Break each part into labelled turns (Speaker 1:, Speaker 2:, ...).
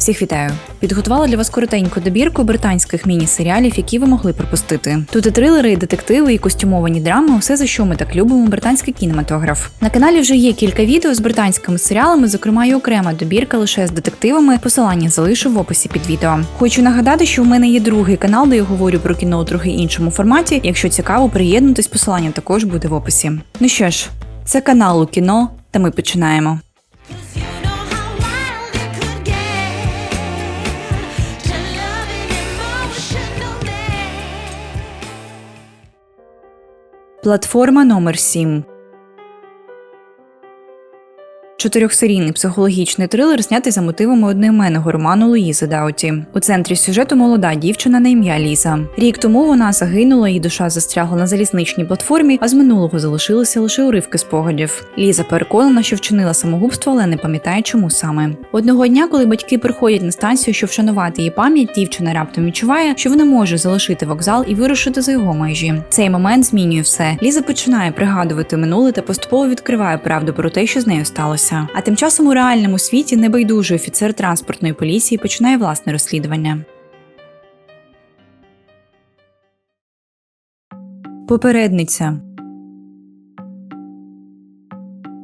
Speaker 1: Всіх вітаю! Підготувала для вас коротеньку добірку британських міні-серіалів, які ви могли пропустити. Тут і трилери, і детективи, і костюмовані драми, усе за що ми так любимо британський кінематограф. На каналі вже є кілька відео з британськими серіалами, зокрема й окрема добірка лише з детективами. Посилання залишу в описі під відео. Хочу нагадати, що в мене є другий канал, де я говорю про кіно у трохи іншому форматі. Якщо цікаво, приєднуйтесь, посилання також буде в описі. Ну що ж, це канал у кіно, та ми починаємо. Платформа номер 7 Чотирьохсерійний психологічний трилер знятий за мотивами одноіменного роману Луїзи Дауті. У центрі сюжету молода дівчина на ім'я Ліза. Рік тому вона загинула, її душа застрягла на залізничній платформі, а з минулого залишилися лише уривки спогадів. Ліза переконана, що вчинила самогубство, але не пам'ятає, чому саме. Одного дня, коли батьки приходять на станцію, щоб вшанувати її пам'ять, дівчина раптом відчуває, що вона може залишити вокзал і вирушити за його межі. Цей момент змінює все. Ліза починає пригадувати минуле та поступово відкриває правду про те, що з нею сталося. А тим часом у реальному світі небайдужий офіцер транспортної поліції починає власне розслідування. Попередниця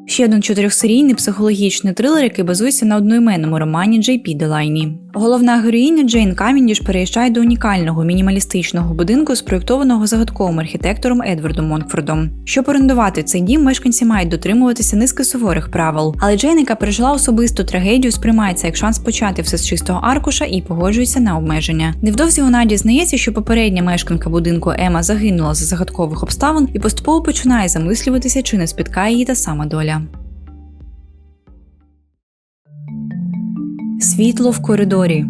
Speaker 1: Ще один чотирьохсерійний психологічний трилер, який базується на одноіменному романі Джей Пі Делайні. Головна героїня Джейн Каміндіш переїжджає до унікального мінімалістичного будинку, спроєктованого загадковим архітектором Едвардом Монкфордом. Щоб орендувати цей дім, мешканці мають дотримуватися низки суворих правил. Але Джейн, яка пережила особисту трагедію, сприймається як шанс почати все з чистого аркуша і погоджується на обмеження. Невдовзі вона дізнається, що попередня мешканка будинку Ема загинула за загадкових обставин і поступово починає замислюватися, чи не спіткає її та сама доля. Світло в коридорі.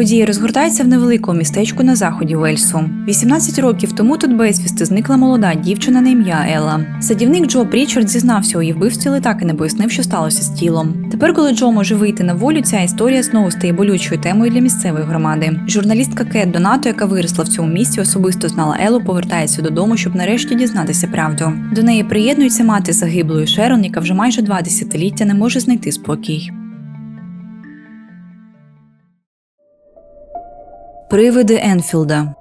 Speaker 1: Події розгортаються в невеликому містечку на заході Уельсу. 18 років тому тут безвісти зникла молода дівчина на ім'я Елла. Садівник Джо Прічард зізнався у її вбивстві, але так і не пояснив, що сталося з тілом. Тепер, коли Джо може вийти на волю, ця історія знову стає болючою темою для місцевої громади. Журналістка Кет Донато, яка виросла в цьому місті, особисто знала Еллу, повертається додому, щоб нарешті дізнатися правду. До неї приєднується мати загиблої Шерон, яка вже майже два десятиліття не може знайти спокій. Привиди Енфілда.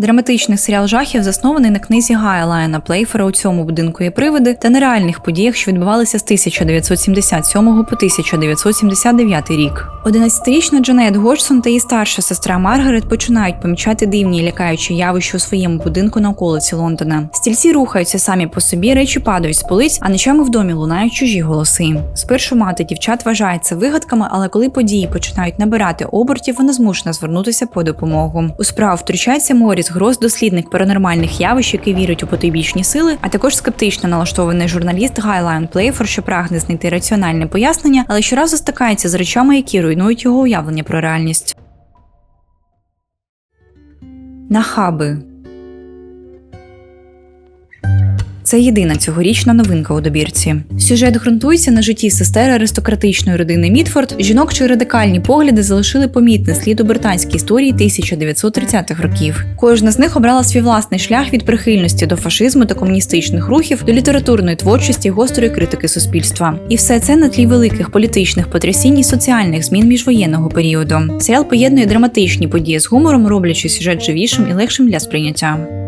Speaker 1: Драматичний серіал жахів заснований на книзі Гая Лайона Плейфера у цьому будинку є привиди та на реальних подіях, що відбувалися з 1977 по 1979 рік. 11-річна Джанет Годжсон та її старша сестра Маргарет починають помічати дивні і лякаючі явища у своєму будинку на околиці Лондона. Стільці рухаються самі по собі, речі падають з полиць, а ночами в домі лунають чужі голоси. Спершу мати дівчат вважає це вигадками, але коли події починають набирати обертів, вона змушена звернутися по допомогу. У справу втручається Моріс Гроз, дослідник паранормальних явищ, який вірить у потойбічні сили, а також скептично налаштований журналіст Гайлайн Плейфор, що прагне знайти раціональне пояснення, але щоразу стикається з речами, які руйнують його уявлення про реальність. Нахаби Це єдина цьогорічна новинка у добірці. Сюжет ґрунтується на житті сестер аристократичної родини Мітфорд. Жінок, чиї радикальні погляди залишили помітний слід у британській історії 1930-х років. Кожна з них обрала свій власний шлях від прихильності до фашизму та комуністичних рухів до літературної творчості гострої критики суспільства. І все це на тлі великих політичних потрясінь і соціальних змін міжвоєнного періоду. Серіал поєднує драматичні події з гумором, роблячи сюжет живішим і легшим для сприйняття.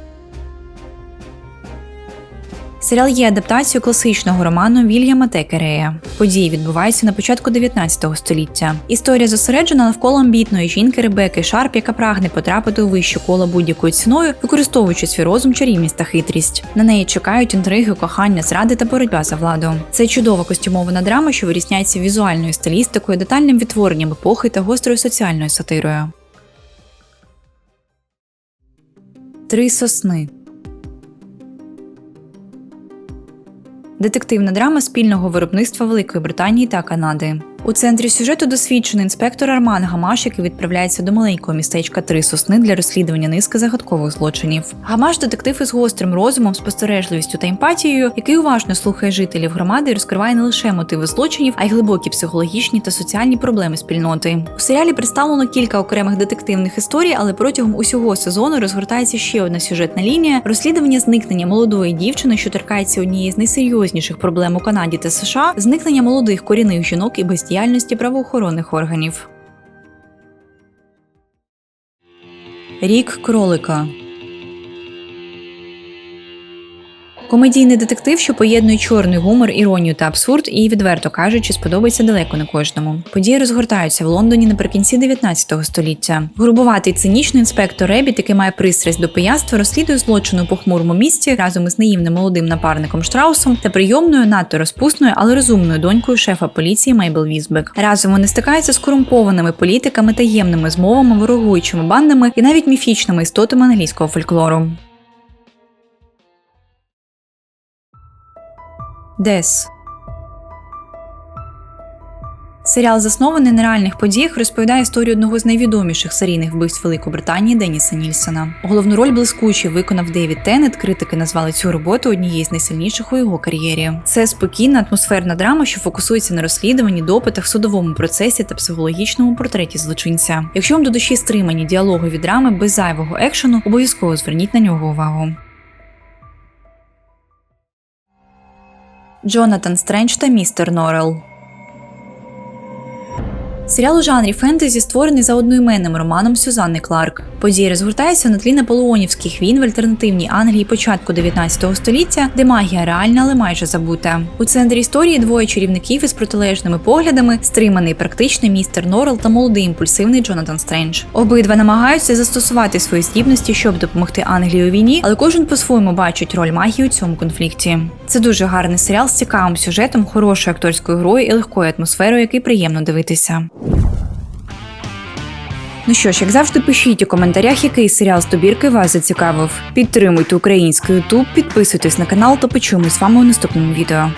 Speaker 1: Серіал є адаптацією класичного роману Вільяма Текерея. Події відбуваються на початку 19 століття. Історія зосереджена навколо амбітної жінки Ребекки Шарп, яка прагне потрапити у вище коло будь-якою ціною, використовуючи свій розум, чарівність та хитрість. На неї чекають інтриги, кохання, зради та боротьба за владу. Це чудова костюмована драма, що вирізняється візуальною стилістикою, детальним відтворенням епохи та гострою соціальною сатирою. Три сосни. Детективна драма спільного виробництва Великої Британії та Канади. У центрі сюжету досвідчений інспектор Арман Гамаш, який відправляється до маленького містечка Три Сосни для розслідування низки загадкових злочинів. Гамаш детектив із гострим розумом, спостережливістю та емпатією, який уважно слухає жителів громади і розкриває не лише мотиви злочинів, а й глибокі психологічні та соціальні проблеми спільноти. У серіалі представлено кілька окремих детективних історій, але протягом усього сезону розгортається ще одна сюжетна лінія розслідування зникнення молодої дівчини, що торкається однієї з найсерйозніших проблем у Канаді та США, зникнення молодих корінних жінок і бездіяльності правоохоронних органів. Рік кролика. Комедійний детектив, що поєднує чорний гумор, іронію та абсурд, і відверто кажучи, сподобається далеко не кожному. Події розгортаються в Лондоні наприкінці 19 століття. Грубуватий цинічний інспектор Ребіт, який має пристрасть до пияцтва, розслідує злочин у похмурому місті разом із наївним молодим напарником Штраусом та прийомною, надто розпусною, але розумною донькою шефа поліції Мейбл Візбек. Разом вони стикаються з корумпованими політиками, таємними змовами, ворогуючими бандами і навіть міфічними істотами англійського фольклору. Дес. Серіал, заснований на реальних подіях, розповідає історію одного з найвідоміших серійних вбивств Великобританії Деніса Нільсона. Головну роль блискуче виконав Девід Теннет. Критики назвали цю роботу однією з найсильніших у його кар'єрі. Це спокійна атмосферна драма, що фокусується на розслідуванні, допитах, судовому процесі та психологічному портреті злочинця. Якщо вам до душі стримані діалогові драми без зайвого екшену, обов'язково зверніть на нього увагу. Джонатан Стрендж та містер Норрелл. Серіал у жанрі фентезі створений за одноіменним романом Сюзанни Кларк. Події розгортаються на тлі наполеонівських війн в альтернативній Англії початку 19 століття, де магія реальна, але майже забута. У центрі історії двоє чарівників із протилежними поглядами, стриманий практичний містер Норрелл та молодий імпульсивний Джонатан Стрендж. Обидва намагаються застосувати свої здібності, щоб допомогти Англії у війні, але кожен по-своєму бачить роль магії у цьому конфлікті. Це дуже гарний серіал з цікавим сюжетом, хорошою акторською грою і легкою атмосферою, який приємно дивитися. Ну що ж, як завжди, пишіть у коментарях, який серіал з добірки вас зацікавив. Підтримуйте український YouTube, підписуйтесь на канал та почуємось з вами у наступному відео.